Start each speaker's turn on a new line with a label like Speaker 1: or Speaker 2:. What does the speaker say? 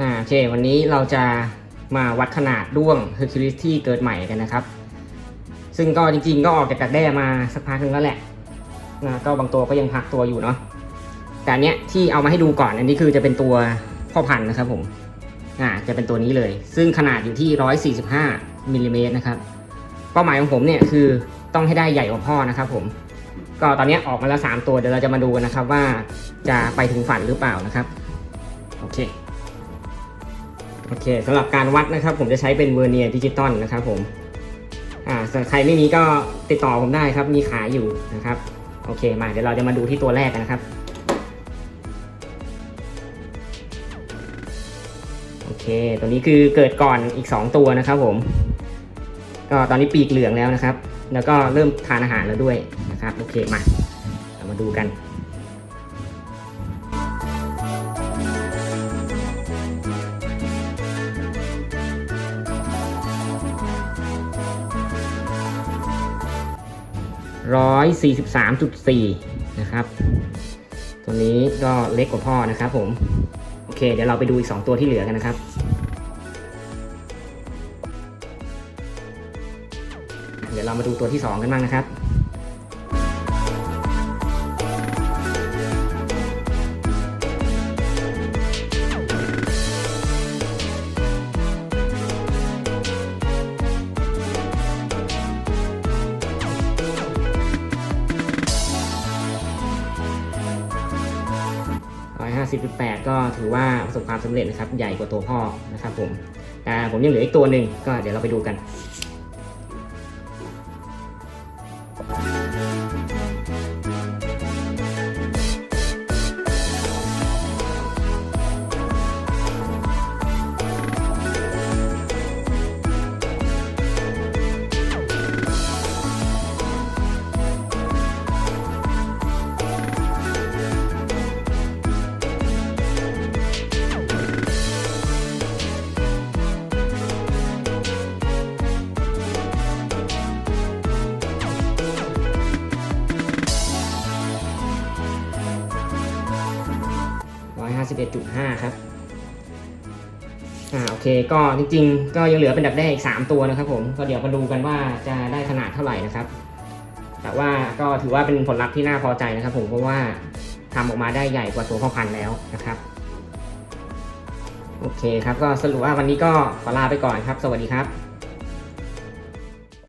Speaker 1: อ่าโอเค วันนี้เราจะมาวัดขนาดด้วง Hercules ที่เกิดใหม่กันนะครับ ซึ่งก็จริงๆ ก็ออกจากดักแด้มาสักพักนึงแล้วแหละนะก็บางตัวก็ยังพักตัวอยู่เนาะแต่อันเนี้ยที่เอามาให้ดูก่อนอันนี้คือจะเป็นตัวพ่อพันธุ์นะครับผมอ่าจะเป็นตัวนี้เลย ซึ่งขนาดอยู่ที่ 145มิลลิเมตรนะครับเป้าหมายของผมเนี่ยคือต้องให้ได้ใหญ่กว่าพ่อนะครับผม ก็ตอนนี้ออกมาแล้ว 3 ตัวเดี๋ยวเราจะมาดูกันนะครับว่าจะไปถึงฝันหรือเปล่านะครับ โอเค โอเคสำหรับการวัดนะครับ ผมจะใช้เป็นเวอร์เนียดิจิตอลนะครับผมอ่าใครไม่มีก็ติดต่อผมได้ครับ มีขายอยู่นะครับ โอเคมาเดี๋ยวเราจะมาดูที่ตัวแรกกันนะครับ โอเค ตัวนี้คือเกิดก่อนอีก 2 ตัวนะครับผม ก็ตอนนี้ปีกเหลืองแล้วนะครับ แล้วก็เริ่มทานอาหารแล้วด้วยนะครับ โอเคมา เรามาดูกัน ร้อยสี่สิบสามจุดสี่นะครับ ตัวนี้ก็เล็กกว่าพ่อนะครับผม โอเค เดี๋ยวเราไปดูอีก 2 ตัวที่เหลือกันนะครับ เดี๋ยวเรามาดูตัวที่ 2 กันบ้างนะครับ 10.8 ก็ถือว่าประสบความสำเร็จนะครับ ใหญ่กว่าตัวพ่อนะครับผมแต่ผมยังเหลืออีกตัวหนึ่งก็เดี๋ยวเราไปดูกัน 151.5 ครับอ่าโอเคก็จริงๆ ก็ยังเหลือเป็นดักแด้อีก 3 ตัวนะครับผมก็เดี๋ยวมาดูกันว่าจะได้ขนาดเท่าไหร่นะครับ แต่ว่าก็ถือว่าเป็นผลลัพธ์ที่น่าพอใจนะครับผมเพราะว่าทำออกมาได้ใหญ่กว่าตัวพ่อพันธุ์แล้วนะครับ โอเคครับก็สรุปว่าวันนี้ก็ขอลาไปก่อนครับ สวัสดีครับ